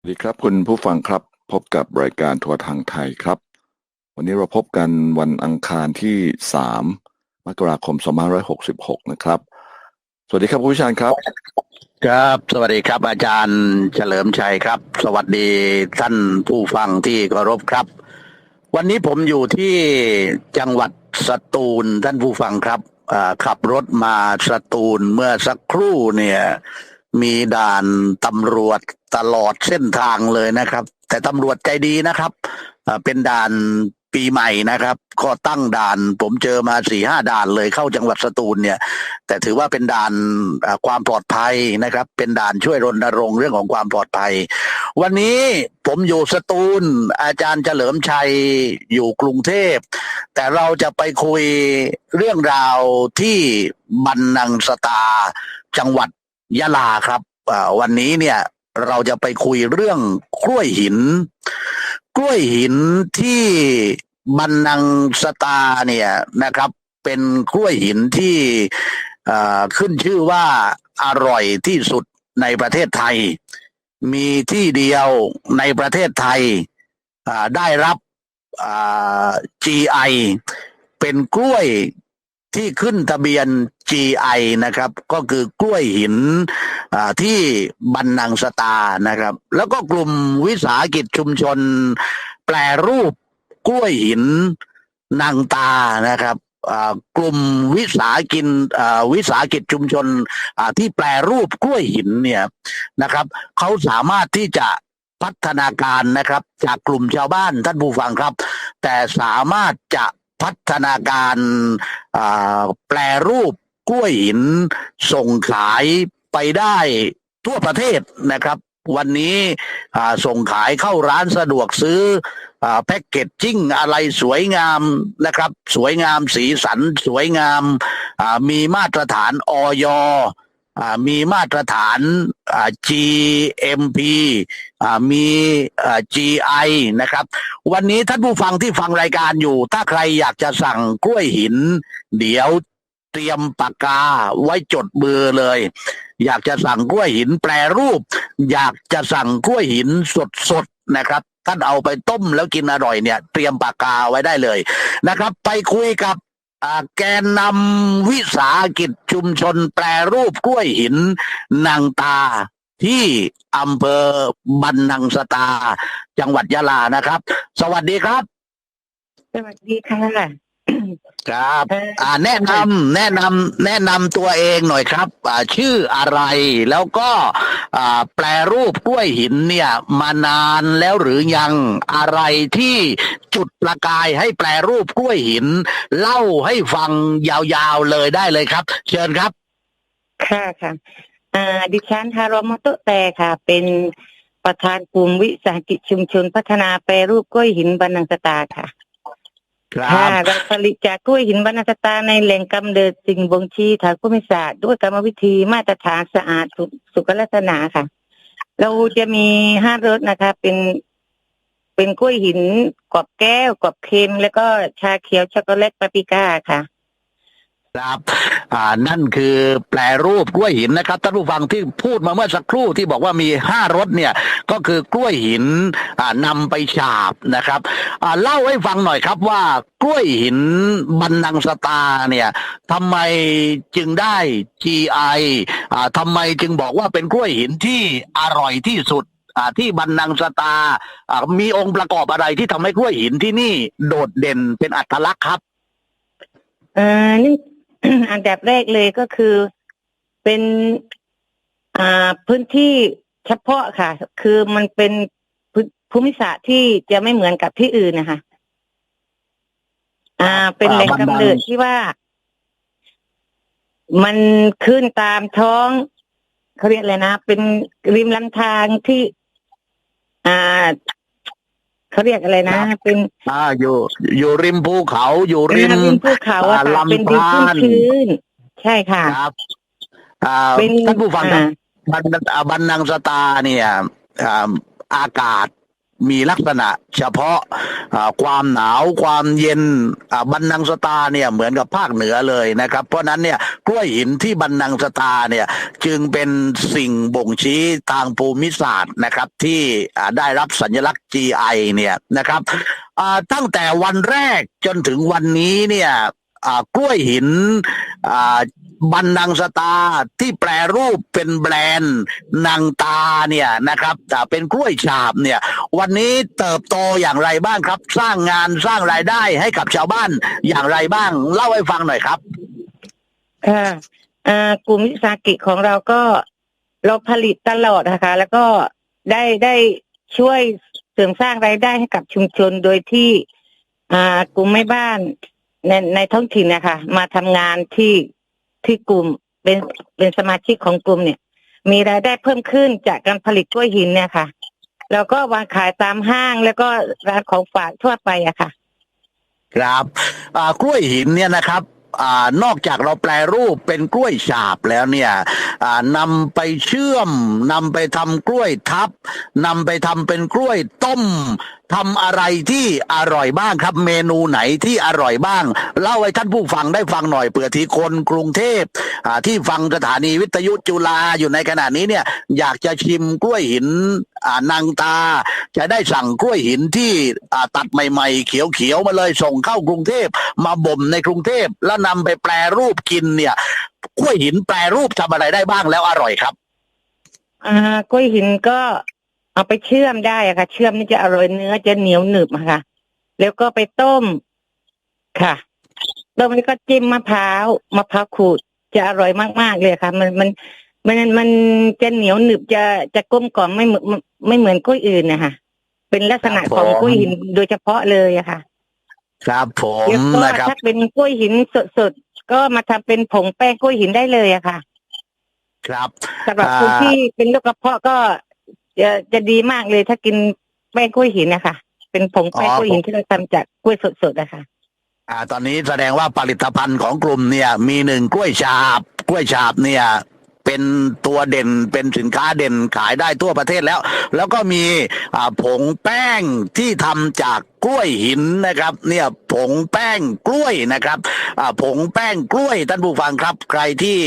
สวัสดีครับคุณผู้ฟังครับพบกับรายการทัวร์ทางไทยครับ วันนี้เราพบกันวันอังคารที่ 3 มกราคม 2566 นะครับ สวัสดีครับคุณผู้ชมครับ ครับ สวัสดีครับอาจารย์เฉลิมชัยครับ สวัสดีท่านผู้ฟังที่เคารพครับ วันนี้ผมอยู่ที่จังหวัดสตูลท่านผู้ฟังครับขับรถมาสตูลเมื่อสักครู่เนี่ย มีด่านตำรวจตลอดเส้นทางเลยนะครับ แต่ตำรวจใจดีนะครับเป็นด่านปีใหม่นะครับ ก็ตั้งด่าน ผมเจอมาสี่ห้าด่านเลยเข้าจังหวัดสตูลเนี่ย แต่ถือว่าเป็นด่านความปลอดภัยนะครับ เป็นด่านช่วยรณรงค์เรื่องของความปลอดภัย วันนี้ผมอยู่สตูล อาจารย์เฉลิมชัยอยู่กรุงเทพ แต่เราจะไปคุยเรื่องราวที่บันนังสตาจังหวัด ยะลาครับวันนี้เนี่ยเราจะไปคุยเรื่องกล้วยหิน กล้วยหินที่บันนังสตาเนี่ยนะครับ เป็นกล้วยหินที่ขึ้นชื่อว่าอร่อยที่สุดในประเทศไทย มีที่เดียวในประเทศไทยได้รับ GI เป็นกล้วยที่ขึ้นทะเบียน GI นะครับ ก็คือกล้วยหินที่บันนังสตานะครับ แล้วก็กลุ่มวิสาหกิจชุมชน แปลรูปกล้วยหินนางตานะครับกลุ่มวิสาหกิจวิสาหกิจชุมชนที่แปลรูปกล้วยหินเนี่ยนะครับเขาสามารถที่จะพัฒนาการนะครับ จากกลุ่มชาวบ้านท่านผู้ฟังครับ แต่สามารถจะพัฒนาการแปลรูป กล้วยหินส่งขายไปได้ทั่วประเทศนะครับ วันนี้ส่งขายเข้าร้านสะดวกซื้อแพ็กเกจจิ้งอะไรสวยงามนะครับ สวยงามสีสันสวยงามมีมาตรฐานออยอมีมาตรฐาน GMP มี GI นะครับ วันนี้ท่านผู้ฟังที่ฟังรายการอยู่ ถ้าใครอยากจะสั่งกล้วยหิน เดี๋ยว เตรียมปากกาไว้จดเบอร์เลย อยากจะสั่งกล้วยหินแปรรูป อยากจะสั่งกล้วยหินสดๆนะครับท่านเอาไปต้มแล้วกินอร่อยเนี่ย เตรียมปากกาไว้ได้เลยนะครับ ไปคุยกับแกนนำวิสาหกิจชุมชนแปรรูปกล้วยหินนางตาที่อำเภอบันนังสตา จังหวัดยะลานะครับ สวัสดีครับ สวัสดีค่ะ ครับเอ่ออ่าแนะนำแนะนำแนะนำตัวเองหน่อยครับอ่าชื่ออะไรแล้วก็อ่าแปลรูปกล้วยหินเนี่ย มานานแล้วหรือยังอะไรที่จุดประกายให้แปลรูปกล้วยหิน เล่าให้ฟังยาวๆเลยได้เลยครับ เชิญครับ ค่ะค่ะอ่าดิฉันฮารอมโตะแต่ค่ะ เป็นประธานกลุ่มวิสาหกิจชุมชนพัฒนาแปรรูปกล้วยหินบรรนังสตาค่ะ ครัค่ะบเราผลิตจากกล้วยหินบรรนังสตาในแหล่งกำเนิดสิ่งบ่งชี้ทางภูมิศาสตร์ด้วยกรรมวิธีมาตรฐานสะอาดสุสุขลักษณะค่ะ เราจะมีห้ารสนะคะ เป็น เป็นกล้วยหินกรอบแก้วกรอบเค็มแล้วก็ชาเขียวช็อกโกแลตปาปริก้าค่ะ ครับ อ่า นั่นคือแปลรูปกล้วยหินนะครับท่านผู้ฟังที่พูดมาเมื่อสักครู่ที่บอกว่ามีห้ารสเนี่ยก็คือกล้วยหินอ่านำไปฉาบนะครับอ่าเล่าให้ฟังหน่อยครับว่ากล้วยหินบันนังสตาเนี่ยทำไมจึงได้ GI อ่าทำไมจึงบอกว่าเป็นกล้วยหินที่อร่อยที่สุดอ่าที่บันนังสตาอ่ามีองค์ประกอบอะไรที่ทำให้กล้วยหินที่นี่โดดเด่นเป็นอัตลักษณ์ครับ เอ่อนี่อั อันดับแรกเลยก็คือเป็นอ่าพื้นที่เฉพาะค่ะ คือมันเป็นภูภูมิศาสตร์ที่จะไม่เหมือนกับที่อื่นนะคะอ่า เป็นแหล่งกำเนิดที่ว่า มันขึ้นตามท้องเขาเรียกอะไรนะ เป็นริมลำธารที่ อ่า เขาเรียกอะไรนะ เป็นอ่าอยู่ อยู่ริมภูเขาอยู่ริมอ่าริมภูเขาอะอ่าค่ะลำเป็นดินธารชื้นๆใช่ค่ะครับอ่าเป็นท่านผู้ฟังครับอ่าบันอ่าบันนังสตาเนี่ยอ่าอากาศ มีลักษณะเฉพาะความหนาวความเย็นบันนังสตาเนี่ยเหมือนกับภาคเหนือเลยนะครับ เพราะนั้นเนี่ยกล้วยหินที่บันนังสตาเนี่ยจึงเป็นสิ่งบ่งชี้ทางภูมิศาสตร์นะครับที่ได้รับสัญลักษณ์ GI เนี่ยนะครับตั้งแต่วันแรกจนถึงวันนี้เนี่ย กล้วยหินอ่าบันนังสตาที่แปลรูปเป็นแบรนด์นางตาเนี่ยนะครับอ่เป็นกล้วยฉาบเนี่ย วันนี้เติบโตอย่างไรบ้างครับ สร้างงานสร้างรายได้ให้กับชาวบ้านอย่างไรบ้าง เล่าให้ฟังหน่อยครับค่ะอ่ากลุ่มวิสาหกิจของเราก็เราผลิตตลอดนะคะ แล้วก็ได้ได้ช่วยเสริมสร้างรายได้ให้กับชุมชนโดยที่อ่ากลุ่มแม่บ้าน ในในท้องถิ่นนะคะมาทำงานที่ที่กลุ่มเป็นเป็นสมาชิกของกลุ่มเนี่ย มีรายได้เพิ่มขึ้นจากการผลิตกล้วยหินเนี่ยค่ะ แล้วก็วางขายตามห้างแล้วก็ร้านของฝากทั่วไปอะค่ะ ครับอ่ากล้วยหินเนี่ยนะครับ นอกจากเราแปลรูปเป็นกล้วยฉาบแล้วเนี่ยนำไปเชื่อมนำไปทำกล้วยทับนำไปทำเป็นกล้วยต้มทำอะไรที่อร่อยบ้างครับ เมนูไหนที่อร่อยบ้าง เล่าให้ท่านผู้ฟังได้ฟังหน่อยเผื่อที่คนกรุงเทพที่ฟังสถานีวิทยุจุฬาอยู่ในขณะนี้เนี่ย อยากจะชิมกล้วยหิน นางตา จะได้สั่งกล้วยหินที่อ่าตัดใหม่ๆ เขียวๆมาเลยส่งเข้ากรุงเทพมาบ่มในกรุงเทพแล้วนำไปแปรรูปกินเนี่ยกล้วยหินแปรรูปทำอะไรได้บ้างแล้วอร่อยครับ อ่ากล้วยหินก็เอาไปเชื่อมได้ค่ะ เชื่อมนี่จะอร่อยเนื้อจะเหนียวหนึบค่ะ แล้วก็ไปต้มค่ะต้มแล้วก็จิ้มมะพร้าวมะพร้าวขูดจะอร่อยมากๆเลยค่ะ มันมัน มันมันจะเหนียวหนึบจะจะกลมกล่อมไม่เหมือนไม่เหมือนกล้วยอื่นนะคะเป็นลักษณะครับผมของกล้วยหินโดยเฉพาะเลยอะค่ะ ครับผมแล้วก็นะครับถ้าเป็นกล้วยหินสดๆก็มาทำเป็นผงแป้งกล้วยหินได้เลยอะค่ะ ครับสำหรับอ่าคนที่เป็นโรคกระเพาะก็จะจะดีมากเลยถ้ากินแป้งกล้วยหินนะคะเป็นผงแป้งกล้วยหินที่เราทำจากกล้วยสดๆนะคะอ่า ตอนนี้แสดงว่าผลิตภัณฑ์ของกลุ่มเนี่ย มีหนึ่งกล้วยฉาบ กล้วยฉาบเนี่ย เป็นตัวเด่นเป็นสินค้าเด่นขายได้ทั่วประเทศแล้ว แล้วก็มีผงแป้งที่ทำจากกล้วยหินนะครับ เนี่ยผงแป้งกล้วยนะครับผงแป้งกล้วยท่านผู้ฟังครับ ใครที่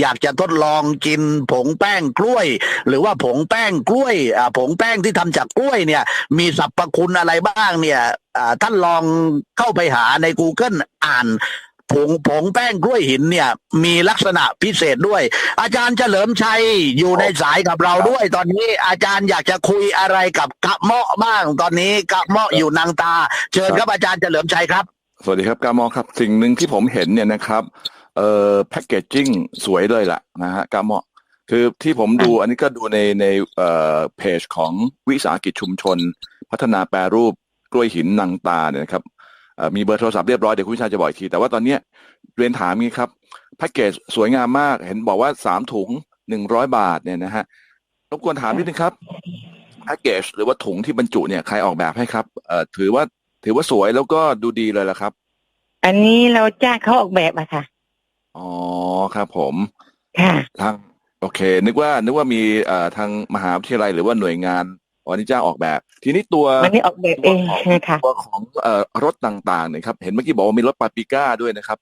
อยากจะทดลองกินผงแป้งกล้วย หรือว่าผงแป้งกล้วยผงแป้งที่ทำจากกล้วยเนี่ย มีสรรพคุณอะไรบ้างเนี่ยท่านลองเข้าไปหาใน Google อ่าน ผงผงแป้งกล้วยหินเนี่ย มีลักษณะพิเศษด้วย อาจารย์เฉลิมชัยอยู่ในสายกับเราด้วย ตอนนี้อาจารย์อยากจะคุยอะไรกับกะเมาะบ้างตอนนี้กะเมาะอยู่นางตา เชิญครับอาจารย์เฉลิมชัยครับ สวัสดีครับกามองครับ สิ่งหนึ่งที่ผมเห็นเนี่ยนะครับเอ่อแพ็กเกจจิ้งสวยเลยล่ะนะฮะกามองคือที่ผมดูอันนี้ก็ดูในในเอ่อเพจของวิสาหกิจชุมชน พัฒนาแปรรูปกล้วยหินนางตาเนี่ยนะครับเอ่อ มีเบอร์โทรศัพท์เรียบร้อย เดี๋ยวคุณวิชาจะบอกอีกที แต่ว่าตอนเนี้ยเรียนถามงี้ครับแพ็กเกจสวยงามมาก เห็นบอกว่าสามถุงหนึ่งร้อยบาทเนี่ยนะฮะรบกวนถามนิดนึงครับแพ็กเกจหรือว่าถุงที่บรรจุเนี่ยใครออกแบบให้ครับเอ่อถือว่าถือว่าสวยแล้วก็ดูดีเลยละครับ อันนี้เราจ้างเขาออกแบบอะค่ะอ๋อครับผมค่ะทางโอเค นึกว่านึกว่ามีเอ่อทางมหาวิทยาลัยหรือว่าหน่วยงาน วันนี้จ้างออกแบบ ทีนี้ตัวมันนี้ออกแบบเองนะคะตัวของเอ่อรถต่างๆเนี่ยครับ เห็นเมื่อกี้บอกว่ามีรถปาปริก้าด้วยนะครับ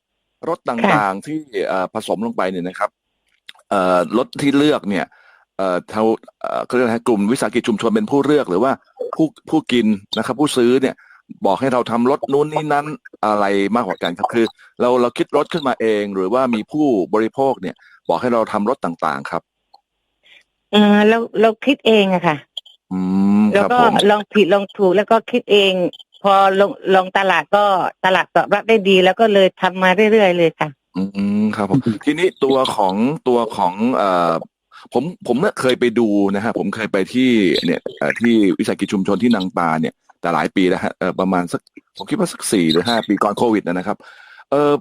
รถต่างๆที่เอ่อผสมลงไปเนี่ยนะครับเอ่อรถที่เลือกเนี่ยเอ่อเท่าเอ่อเขาเรียกอะไรฮะกลุ่มวิสาหกิจชุมชนเป็นผู้เลือกหรือว่าผู้ผู้กินนะครับ ผู้ซื้อเนี่ยบอกให้เราทำรถนู้นนี่นั้นอะไรมากกว่ากันครับคือ เราเราคิดรถขึ้นมาเอง หรือว่ามีผู้บริโภคเนี่ย บอกให้เราทำรถต่างๆครับ เออเราเราคิดเองอะค่ะ อืมแล้ควรับก็ผมลองผิดลองถูกแล้วก็คิดเอง พอลงลงตลาดก็ตลาดตอบรับได้ดี แล้วก็เลยทำมาเรื่อยๆเลยค่ะ อืมครับผมทีนี้ตัวของตัวของเอ่อผมผมเนี่ยเคยไปดูนะฮะผมเคยไปที่เนี่ยเอ่อที่วิสาหกิจชุมชนที่นางปาเนี่ย แต่หลายปีแล้วฮะเออประมาณสักผมคิดว่าสักสี่หรือห้าปีก่อนโควิดนะครับ เออ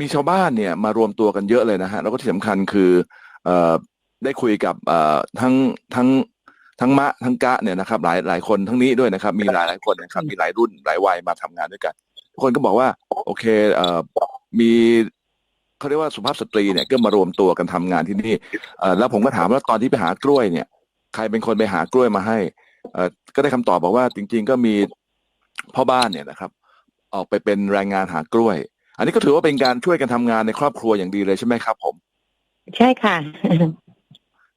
มีชาวบ้านเนี่ยมารวมตัวกันเยอะเลยนะฮะแล้วก็ที่สำคัญคือเอ่อได้คุยกับเอ่อทั้งทั้ง ทั้งมะทั้งกะเนี่ยนะครับหลายหลายคนทั้งนี้ด้วยนะครับ มีหลายหลายคนนะครับ มีหลายรุ่นหลายวัยมาทำงานด้วยกันทุกคนก็บอกว่า โอเคเอ่อมีเขาเรียกว่าสุภาพสตรีเนี่ยก็มารวมตัวกันทำงานที่นี่เอ่อแล้วผมก็ถามว่าตอนที่ไปหากล้วยเนี่ย ใครเป็นคนไปหากล้วยมาให้เอ่อก็ได้คำตอบบอกว่าจริง ๆ ก็มีพ่อบ้านเนี่ยนะครับ ออกไปเป็นแรงงานหากล้วย อันนี้ก็ถือว่าเป็นการช่วยกันทำงานในครอบครัวอย่างดีเลยใช่ไหมครับ ผม ใช่ค่ะ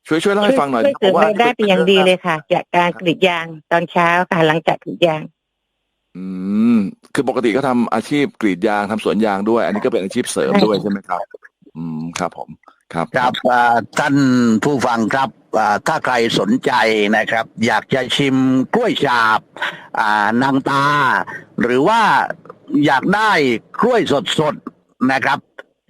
ช่วยช่วยเล่าให้ฟังหน่อยช่วยเพเสริมราะว่ารายได้เป็นอย่างดีเลยค่ะ จากการกรีดยางตอนเช้าค่ะหลังจากกรีดยาง อืม คือปกติก็ทำอาชีพกรีดยางทำสวนยางด้วย อันนี้ก็เป็นอาชีพเสริมใช่ด้วยใช่ไหมครับ อืมครับผมครับครับอ่าท่านผู้ฟังครับอ่าถ้าใครสนใจนะครับ อยากจะชิมกล้วยฉาบอ่านางตา หรือว่าอยากได้กล้วยสดๆนะครับ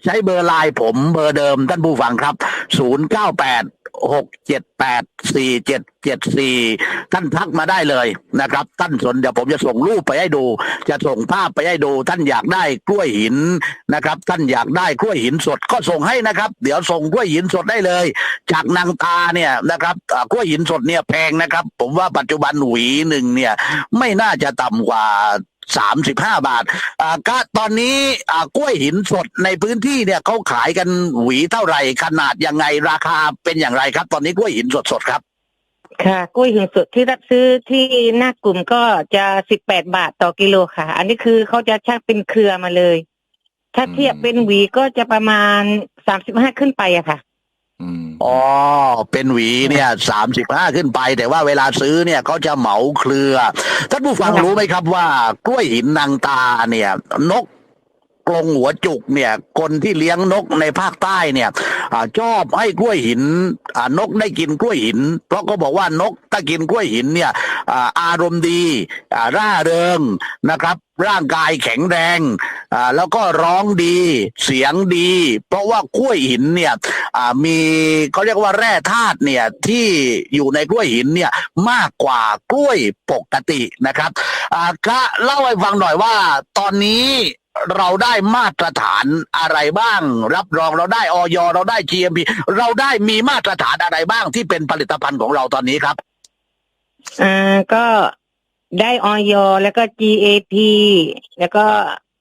ใช้เบอร์ไลน์ผมเบอร์เดิมท่านผู้ฟังครับ098 678 4774ท่านทักมาได้เลยนะครับ ท่านสนเดี๋ยวผมจะส่งรูปไปให้ดู จะส่งภาพไปให้ดู ท่านอยากได้กล้วยหินนะครับ ท่านอยากได้กล้วยหินสดก็ส่งให้นะครับ เดี๋ยวส่งกล้วยหินสดได้เลย จากนางตาเนี่ยนะครับกล้วยหินสดเนี่ยแพงนะครับ ผมว่าปัจจุบันหวีหนึ่งเนี่ย ไม่น่าจะต่ำกว่า สามสิบห้าบาทอ่าก็ตอนนี้อ่ากล้วยหินสดในพื้นที่เนี่ยเขาขายกันหวีเท่าไหร่ขนาดยังไงราคาเป็นอย่างไรครับ ตอนนี้กล้วยหินสดๆครับ ค่ะกล้วยหินสดที่รับซื้อที่หน้ากลุ่มก็จะสิบแปดบาทต่อกิโลค่ะ อันนี้คือเขาจะช่งเป็นเครือมาเลย ถ้าเทียบเป็นหวีก็จะประมาณสามสิบห้าขึ้นไปอะค่ะ อืมอ๋อ เป็นหวีเนี่ยสามสิบห้าขึ้นไป แต่ว่าเวลาซื้อเนี่ยเขาจะเหมาเครือ ท่านผู้ฟังค่ะรู้ไหมครับว่ากล้วยหินนางตาเนี่ย นก กรงหัวจุกเนี่ย คนที่เลี้ยงนกในภาคใต้เนี่ยอชอบให้กล้วยหินนกได้กินกล้วยหิน เพราะก็บอกว่านกถ้ากินกล้วยหินเนี่ยอารมณ์ดีร่าเริงนะครับ ร่างกายแข็งแรงแล้วก็ร้องดีเสียงดี เพราะว่ากล้วยหินเนี่ยมีเขาเรียกว่าแร่ธาตุเนี่ยที่อยู่ในกล้วยหินเนี่ยมากกว่ากล้วยปกตินะครับอ่าก็เล่าให้ฟังหน่อยว่าตอนนี้ เราได้มาตรฐานอะไรบ้าง รับรองเราได้ออยเราได้ GMP เราได้มีมาตรฐานอะไรบ้างที่เป็นผลิตภัณฑ์ของเราตอนนี้ครับอ่าก็ได้ออยแล้วก็ GAP แล้วก็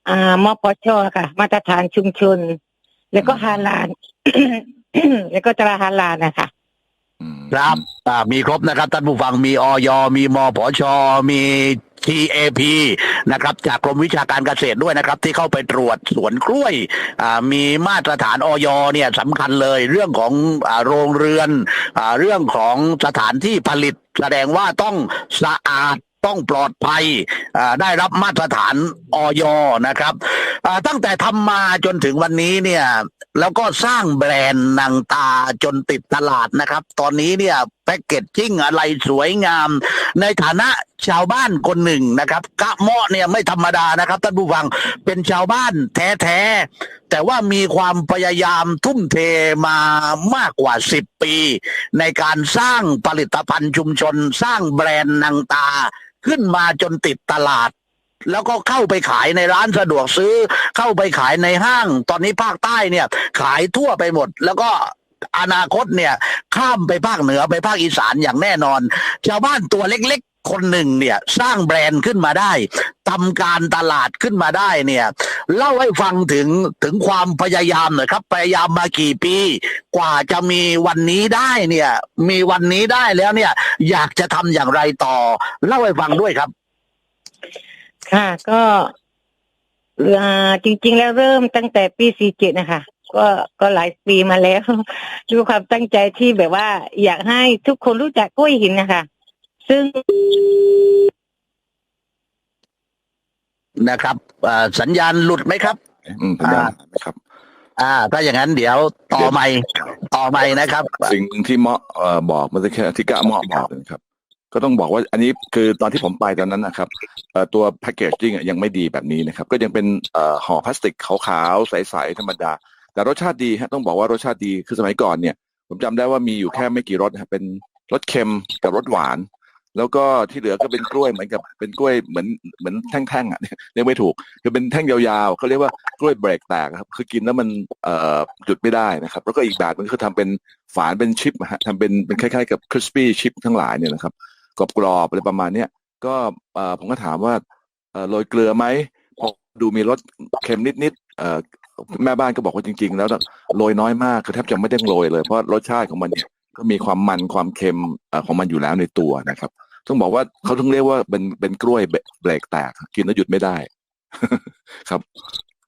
อ่ามปชค่ะ มาตรฐานชุมชน แล้วก็ฮาลานแล้วก็ตราฮาลานนะคะอืมครับอ่ามีครบนะครับท่านผู้ฟังมีออยมีมผชมี TAP นะครับจากกรมวิชาการเกษตรด้วยนะครับ ที่เข้าไปตรวจสวนกล้วยมีมาตรฐานออยเนี่ยสำคัญเลยเรื่องของอโรงเรือนอเรื่องของสถานที่ผลิต แสดงว่าต้องสะอาดต้องปลอดภัยได้รับมาตรฐานออยนะครับตั้งแต่ทำมาจนถึงวันนี้เนี่ยแล้วก็สร้างแบรนด์นางตาจนติดตลาดนะครับ ตอนนี้เนี่ย แพ็กเกจจิ้งอะไรสวยงาม ในฐานะชาวบ้านคนหนึ่งนะครับ กะเมาะเนี่ยไม่ธรรมดานะครับท่านผู้ฟังเป็นชาวบ้านแท้ๆแต่ว่ามีความพยายามทุ่มเทมามากกว่า 10 ปี ในการสร้างผลิตภัณฑ์ชุมชน สร้างแบรนด์นางตา ขึ้นมาจนติดตลาดแล้วก็เข้าไปขายในร้านสะดวกซื้อ เข้าไปขายในห้าง ตอนนี้ภาคใต้เนี่ย ขายทั่วไปหมด แล้วก็ อนาคตเนี่ย ข้ามไปภาคเหนือไปภาคอีสานอย่างแน่นอน ชาวบ้านตัวเล็กๆ คนหนึ่งเนี่ย สร้างแบรนด์ขึ้นมาได้ทำการตลาดขึ้นมาได้เนี่ย เล่าให้ฟังถึงถึงความพยายามหน่อยครับ พยายามมากี่ปี กว่าจะมีวันนี้ได้เนี่ย มีวันนี้ได้แล้วเนี่ย อยากจะทำอย่างไรต่อ เล่าให้ฟังด้วยครับ ค่ะก็จริง ๆ แล้วเริ่มตั้งแต่ปีสี่เจ็ดนะคะ ก็ก็หลายปีมาแล้วด้วยความตั้งใจที่แบบว่า อยากให้ทุกคนรู้จักกล้วยหินนะคะซึ่งนะครับอ่าสัญญาณหลุดไหมครับอืมสัญญาณหายไหมครับ อ่า ถ้าอย่างนั้นเดี๋ยวต่อใหม่ต่อใหม่นะครับ สิ่งหนึ่งที่เหมาะเอ่อบอกเมื่อกี้ที่กะเหมาะบอกนะครับ ก็ต้องบอกว่าอันนี้คือตอนที่ผมไปตอนนั้นนะครับเอ่อตัวแพคเกจจิ้งอะยังไม่ดีแบบนี้นะครับ ก็ยังเป็นเอ่อห่อพลาสติกขาวๆใสๆธรรมดา แต่รสชาติดีฮะต้องบอกว่ารสชาติดีคือสมัยก่อนเนี่ย ผมจำได้ว่ามีอยู่แค่ไม่กี่รสนะครับเป็นรสเค็มกับรสหวาน แล้วก็ที่เหลือก็เป็นกล้วยเหมือนกับเป็นกล้วยเหมือนเหมือนแท่งๆอะเรียกไม่ถูกคือเป็นแท่งยาวๆเขาเรียกว่ากล้วยเบรกแตกครับคือกินแล้วมันเอ่อหยุดไม่ได้นะครับ แล้วก็อีกแบบนึงคือทำเป็นฝานเป็นชิปฮะทำเป็นเป็นคล้ายๆกับคริสปี้ชิปทั้งหลายเนี่ยนะครับกรอบๆอะไรประมาณเนี้ยก็เอ่อผมก็ถามว่าเอ่อโรยเกลือไหมพอดูมีรสเค็มนิดๆเอ่อ แม่บ้านก็บอกว่าจริง ๆ แล้วโรยน้อยมากคือแทบจะไม่ต้องโรยเลย เพราะรสชาติของมันเนี่ยก็มีความมันความเค็มของมันอยู่แล้วในตัวนะครับ ต้องบอกว่าเขาต้องเรียกว่าเป็นเป็นกล้วยเบรกแตกกินแล้วหยุดไม่ได้ ครับ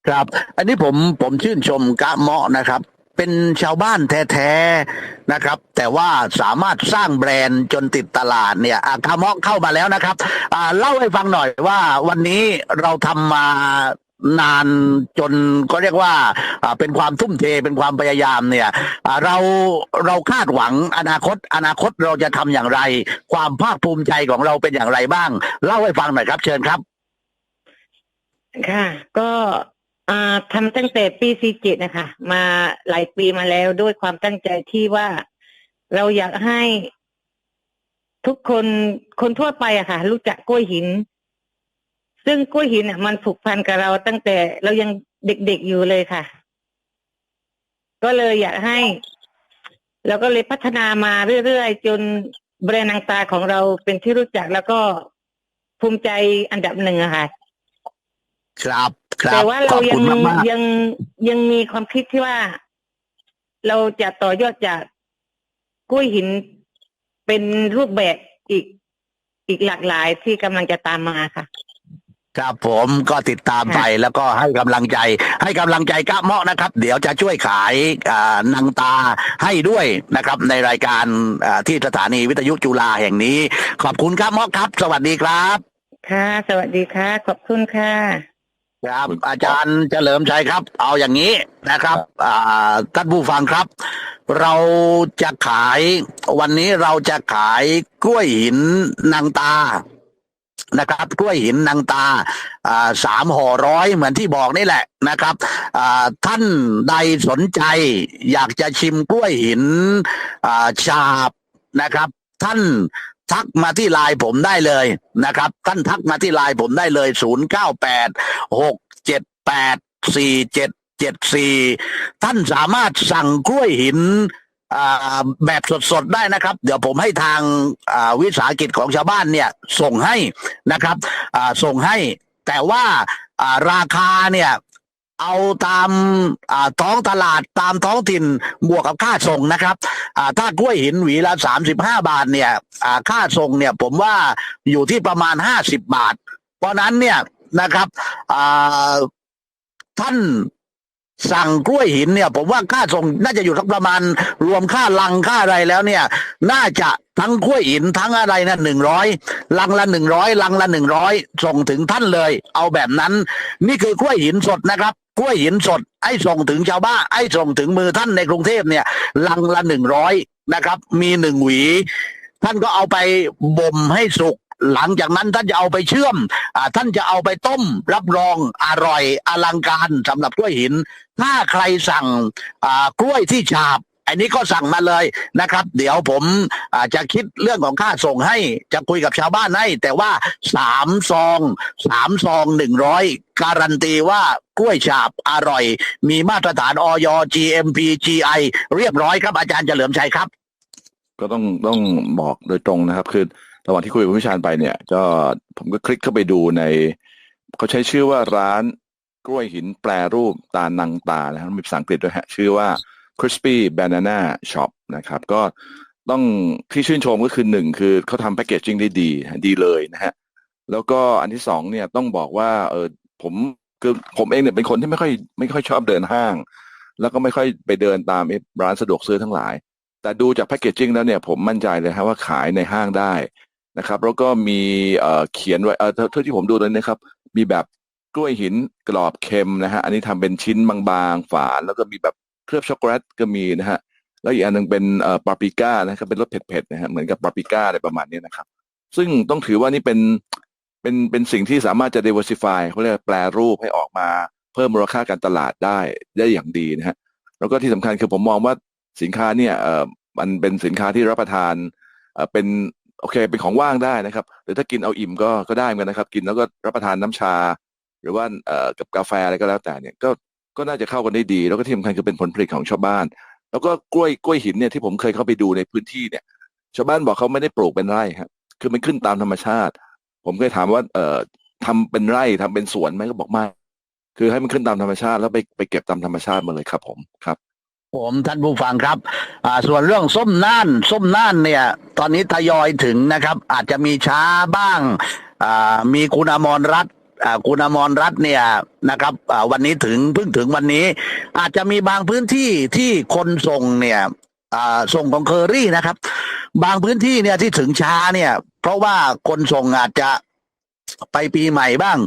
ครับ อันนี้ผมผมชื่นชมกะเมาะนะครับ เป็นชาวบ้านแท้ๆนะครับ แต่ว่าสามารถสร้างแบรนด์จนติดตลาดเนี่ยกะเมาะเข้ามาแล้วนะครับเล่าให้ฟังหน่อยว่าวันนี้เราทำมา นานจนก็เรียกว่าเป็นความทุ่มเทเป็นความพยายามเนี่ยเราเราคาดหวังอนาคต อนาคตเราจะทำอย่างไร ความภาคภูมิใจของเราเป็นอย่างไรบ้าง เล่าให้ฟังหน่อยครับ เชิญครับ ค่ะ ก็อ่าทำตั้งแต่ปีสี่เจ็ดนะคะ มาหลายปีมาแล้วด้วยความตั้งใจที่ว่าเราอยากให้ทุกคนคนทั่วไปอะค่ะ รู้จักกล้วยหิน ซึ่งกล้วยหินอะมันผูกพันกับเราตั้งแต่เรายังเด็กๆอยู่เลยค่ะ ก็เลยอยากให้เราก็เลยพัฒนามาเรื่อยๆ จนแบรนด์นางตาของเราเป็นที่รู้จักแล้วก็ภูมิใจอันดับหนึ่งอะค่ะ ครับครับแต่ว่าขเราอบยัคุงณมากยังยังมีความคิดที่ว่า เราจะต่อยอดจากกล้วยหินเป็นรูปแบบอีกอีกหลากหลายที่กำลังจะตามมาค่ะๆ ครับผมก็ติดตามไปแล้วก็ให้กำลังใจ ให้กำลังใจกะเมาะนะครับ เดี๋ยวจะช่วยขายอ่านางตาให้ด้วยนะครับ ในรายการอ่าที่สถานีวิทยุจุฬาแห่งนี้ ขอบคุณกะเมาะครับ สวัสดีครับ ค่ะ สวัสดีค่ะ ขอบคุณค่ะครับขอบคุณอาจารย์เฉลิมชัยครับ เอาอย่างนี้นะครับอ่าท่านผู้ฟังครับ เราจะขายวันนี้เราจะขายกล้วยหินนางตา นะครับกล้วยหินนางตาสามห่อร้อยเหมือนที่บอกนี่แหละนะครับท่านใดสนใจ อยากจะชิมกล้วยหินอ่าบนะครับ ท่านทักมาที่ไลน์ผมได้เลยนะครับ ท่านทักมาที่ไลน์ผมได้เลยศูนย์เก้าแปดหกเจ็ดแปดสี่เจ็ดเจ็ดสี่ท่านสามารถสั่งกล้วยหิน แบบสดๆได้นะครับ เดี๋ยวผมให้ทางวิสาหกิจของชาวบ้านเนี่ย ส่งให้นะครับส่งให้ แต่ว่าราคาเนี่ยเอาตามาท้องตลาดตามท้องถิ่นบวกกับค่าส่งนะครับถ้ากล้วยหินหวีละสามสิบห้าบาทเนี่ยค่าส่งเนี่ยผมว่าอยู่ที่ประมาณห้าสิบบาท เพราะนั้นเนี่ยนะครับท่าน สั่งกล้วยหินเนี่ยผมว่าค่าส่งน่าจะอยู่สักประมาณ รวมค่าลังค่าอะไรแล้วเนี่ย น่าจะทั้งกล้วยหินทั้งอะไรนะหนึ่งร้อยลังละหนึ่งร้อยลังละหนึ่งร้อยส่งถึงท่านเลย เอาแบบนั้น นี่คือกล้วยหินสดนะครับกล้วยหินสดไอ้ส่งถึงชาวบ้านไอ้ส่งถึงมือท่านในกรุงเทพเนี่ย ลังละหนึ่งร้อยนะครับ มีหนึ่งหวี ท่านก็เอาไปบ่มให้สุก หลังจากนั้นท่านจะเอาไปเชื่อมอท่านจะเอาไปต้ม รับรองอร่อยอลังการสำหรับกล้วยหิน ถ้าใครสั่งกล้วยที่ฉาบอันนี้ก็สั่งมาเลยนะครับ เดี๋ยวผมจะคิดเรื่องของค่าส่งให้จะคุยกับชาวบ้านให้ แต่ว่าสามซองสามซองหนึ่งร้อยการันตีว่ากล้วยฉาบอร่อย มีมาตรฐานออย GMP GI เรียบร้อยครับอาจารย์เฉลิมชัยครับ ก็ต้องต้องบอกโดยตรงนะครับคือ ระหว่างที่คุยกับผู้ชานไปเนี่ย ก็ผมก็คลิกเข้าไปดูใน เขาใช้ชื่อว่าร้านกล้วยหินแปรรูปตานังตานะครับมีภาษาอังกฤษด้วยฮะ ชื่อว่า crispy banana shop นะครับ ก็ต้องที่ชื่นชมก็คือหนึ่งคือเขาทำแพคเกจจิ้งได้ดีดีเลยนะฮะ แล้วก็อันที่สองเนี่ยต้องบอกว่าเออผมคือผมเองเนี่ยเป็นคนที่ไม่ค่อยไม่ค่อยชอบเดินห้าง แล้วก็ไม่ค่อยไปเดินตามร้านสะดวกซื้อทั้งหลาย แต่ดูจากแพคเกจจิ้งแล้วเนี่ยผมมั่นใจเลยฮะว่าขายในห้างได้ นะครับแล้วก็มีเขียนไว้เท่าที่ผมดูเลยนะครับมีแบบกล้วยหินกรอบเค็มนะฮะอันนี้ทำเป็นชิ้นบางๆฝานแล้วก็มีแบบเคลือบช็อกโกแลตก็มีนะฮะแล้วอีกอันหนึ่งเป็นปาปริก้านะครับเป็นรสเผ็ดๆนะฮะเหมือนกับปาปริก้าอะไรประมาณนี้นะครับ ซึ่งต้องถือว่านี่เป็นเป็นเป็นสิ่งที่สามารถจะ diversify เขาเรียกแปลรูปให้ออกมาเพิ่มมูลค่าการตลาดได้ได้อย่างดีนะฮะแล้วก็ที่สำคัญคือผมมองว่าสินค้าเนี่ยเออมันเป็นสินค้าที่รับประทานเออเป็น โอเคเป็นของว่างได้นะครับ หรือถ้ากินเอาอิ่มก็ก็ได้เหมือนกันนะครับ กินแล้วก็รับประทานน้ำชา หรือว่าเอ่อกับกาแฟอะไรก็แล้วแต่เนี่ยก็ก็น่าจะเข้ากันได้ดี แล้วก็ที่สำคัญคือเป็นผลผลิตของชาวบ้าน แล้วก็กล้วยกล้วยหินเนี่ยที่ผมเคยเข้าไปดูในพื้นที่เนี่ย ชาวบ้านบอกเขาไม่ได้ปลูกเป็นไร่ครับคือมันขึ้นตามธรรมชาติ ผมเคยถามว่าเอ่อทำเป็นไร่ทำเป็นสวนไหมก็บอกไม่คือให้มันขึ้นตามธรรมชาติ แล้วไปไปเก็บตามธรรมชาติมาเลยครับ ผมครับ ผมท่านผู้ฟังครับอ่าส่วนเรื่องส้มน่าน ส้มน่านเนี่ย ตอนนี้ทยอยถึงนะครับ อาจจะมีช้าบ้างอ่ามีคุณอมรรัตน์อ่าคุณอมรรัตน์เนี่ยนะครับอ่าวันนี้ถึงเพิ่งถึงวันนี้ อาจจะมีบางพื้นที่ที่คนส่งเนี่ยอ่าส่งของเคอรี่นะครับ บางพื้นที่เนี่ยที่ถึงช้าเนี่ย เพราะว่าคนส่งอาจจะ ไปปีใหม่บ้าง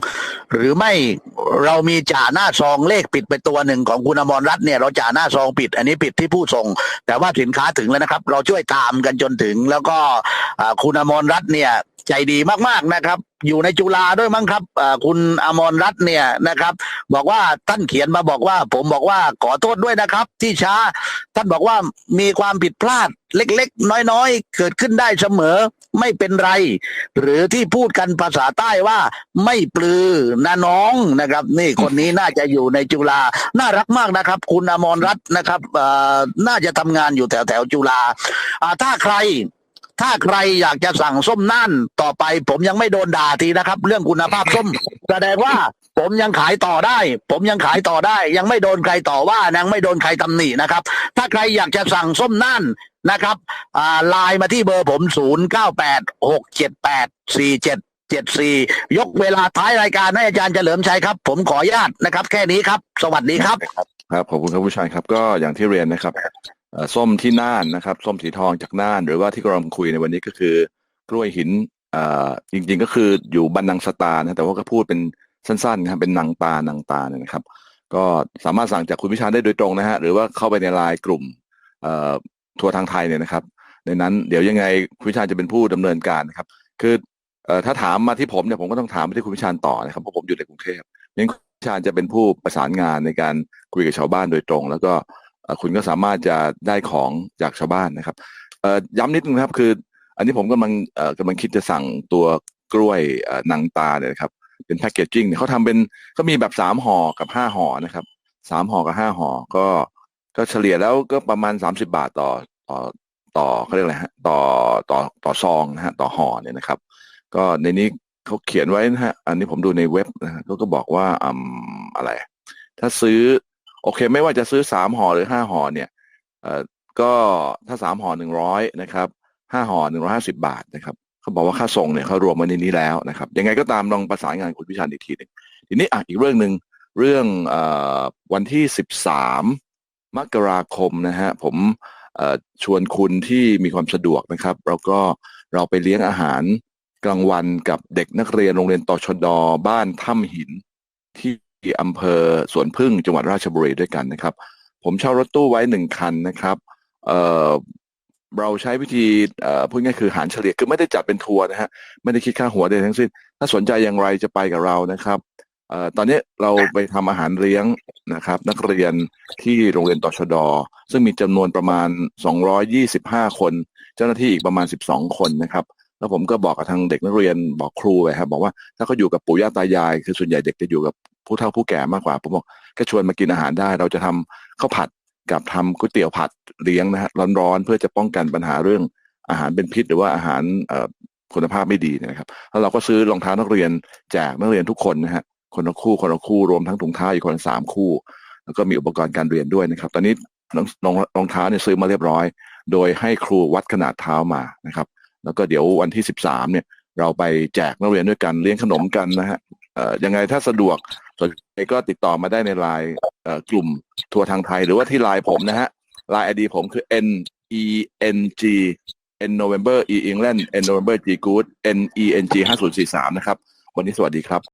หรือไม่เรามีจ่าหน้าซองเลขปิดไปตัวหนึ่งของคุณอมรรัตน์เนี่ยเราจ่าหน้าซองปิด อันนี้ปิดที่ผู้ส่ง แต่ว่าสินค้าถึงแล้วนะครับ เราช่วยตามกันจนถึง แล้วก็คุณอมรรัตน์เนี่ย ใจดีมากๆนะครับ อยู่ในจุฬาด้วยมั้งครับคุณอมรรัตน์เนี่ยนะครับ บอกว่าท่านเขียนมาบอกว่า ผมบอกว่าขอโทษด้วยนะครับ ที่ช้า ท่านบอกว่ามีความผิดพลาดเล็กๆ น้อยๆ เกิดขึ้นได้เสมอไม่เป็นไร หรือที่พูดกันภาษาใต้ว่า ไม่ปลือนะน้องนะครับ นี่คนนี้น่าจะอยู่ในจุฬาน่ารักมากนะครับ คุณอมรรัตน์นะครับน่าจะทำงานอยู่แถวแถวๆจุฬาถ้าใคร ถ้าใครอยากจะสั่งส้มน่านต่อไป ผมยังไม่โดนด่าทีนะครับ เรื่องคุณภาพส้ม แสดงว่าผมยังขายต่อได้ ผมยังขายต่อได้ ยังไม่โดนใครต่อว่ายังไม่โดนใครตำหนินะครับ ถ้าใครอยากจะสั่งส้มน่านนะครับอ่าไลน์มาที่เบอร์ผม 0 9 8 6 7 8 4 7 7 4 ยกเวลาท้ายรายการให้อาจารย์เฉลิมชัยครับ ผมขออนุญาตนะครับ แค่นี้ครับ สวัสดีครับ ครับขอบคุณครับผู้ชายครับ ก็อย่างที่เรียนนะครับ ส้มที่น่านนะครับ ส้มสีทองจากน่าน หรือว่าที่กำลังคุยในวันนี้ก็คือกล้วยหินอ่อจริงๆก็คืออยู่บันนังสตานะแต่ว่าก็พูดเป็นสั้นๆครับเป็นนางตานางตาเนี่ยนะครับ ก็สามารถสั่งจากคุณวิชาได้โดยตรงนะฮะหรือว่าเข้าไปในไลน์กลุ่มเอ่อทัวร์ทางไทยเนี่ยนะครับ ในนั้นเดี๋ยวยังไงคุณวิชาจะเป็นผู้ดำเนินการนะครับ คือเอ่อถ้าถามมาที่ผมเนี่ยผมก็ต้องถามไปที่คุณวิชาต่อนะครับเพราะผมอยู่ในกรุงเทพงั้นคุณวิชาจะเป็นผู้ประสานงานในการคุยกับชาวบ้านโดยตรง แล้วก็ คุณก็สามารถจะได้ของจากชาวบ้านนะครับย้ำนิดนึงครับคือ อันนี้ผมกำลังกำลังคิดจะสั่งตัวกล้วยนางตาเนี่ยครับเป็นแพคเกจจิ้งเนี่ยเขาทำเป็นเขามีแบบสามห่อกับห้าห่อนะครับสามห่อกับห้าห่อก็ก็เฉลี่ยแล้วก็ประมาณสามสิบาทต่อต่อต่อเขาเรียกอะไรฮะต่อต่อต่อซองนะฮะต่อห่อเนี่ยนะครับ ก็ในนี้เขาเขียนไว้นะฮะอันนี้ผมดูในเว็บนะฮะก็บอกว่าอืมอะไร ถ้าซื้อ โอเค ไม่ว่าจะซื้อสามห่อหรือห้าห่อเนี่ยเอ่อก็ถ้าสามห่อหนึ่งร้อยนะครับห้าห่อหนึ่งร้อยห้าสิบาทนะครับเขาบอกว่าค่าส่งเนี่ยเขารวมมาในนี้แล้วนะครับ ยังไงก็ตามลองประสานงานคุณพิชานอีกทีหนึ่งทีนี้อะอีกเรื่องหนึ่งเรื่องเอ่อวันที่สิบสามมกราคมนะฮะผมเอ่อชวนคุณที่มีความสะดวกนะครับ แล้วก็เราไปเลี้ยงอาหารกลางวันกับเด็กนักเรียนโรงเรียนตชดบ้านถ้ำหินที่ อำเภอสวนพึ่งจังหวัดราชบุรีด้วยกันนะครับ ผมเช่ารถตู้ไว้หนึ่งคันนะครับเเราใช้วิธีพูดง่ายคือหารเฉลี่ยคือไม่ได้จัดเป็นทัวร์นะฮะไม่ได้คิดค่าหัวใดทั้งสิ้น ถ้าสนใจอย่างไรจะไปกับเรานะครับออตอนนี้เราไปทำอาหารเลี้ยงนะครับ นักเรียนที่โรงเรียนตชด ซึ่งมีจำนวนประมาณ 225 คน เจ้าหน้าที่อีกประมาณ 12 คนนะครับ แล้วผมก็บอกกับทางเด็กนักเรียนบอกครูไปครับบอกว่าถ้าเขาอยู่กับปู่ย่าตายาย คือส่วนใหญ่เด็กจะอยู่กับ ผู้เฒ่าผู้แก่มากกว่า ผมบอกก็ชวนมากินอาหารได้ เราจะทำข้าวผัดกับทำก๋วยเตี๋ยวผัดเลี้ยงนะฮะร้อนๆเพื่อจะป้องกันปัญหาเรื่องอาหารเป็นพิษ หรือว่าอาหารคุณภาพไม่ดีนะครับแล้วเราก็ซื้อรองเท้านักเรียนแจกนักเรียนทุกคนนะฮะคนละคู่คนละคู่รวมทั้งถุงเท้าอีกคนละสามคู่ แล้วก็มีอุปกรณ์การเรียนด้วยนะครับ ตอนนี้รองรองเท้าเนี่ยซื้อมาเรียบร้อย โดยให้ครูวัดขนาดเท้ามานะครับ แล้วก็เดี๋ยววันที่สิบสามเนี่ยเราไปแจกนักเรียนด้วยกันเลี้ยงขนมกันนะฮะ ยังไงถ้าสะดวกสนใจก็ติดต่อมาได้ในไลน์กลุ่มทัวร์ทางไทย หรือว่าที่ไลน์ผมนะฮะไลน์ไอดีผมคือ n e n g n November e England n November g good n e n g ห้าศูนย์สี่สามนะครับ วันนี้สวัสดีครับ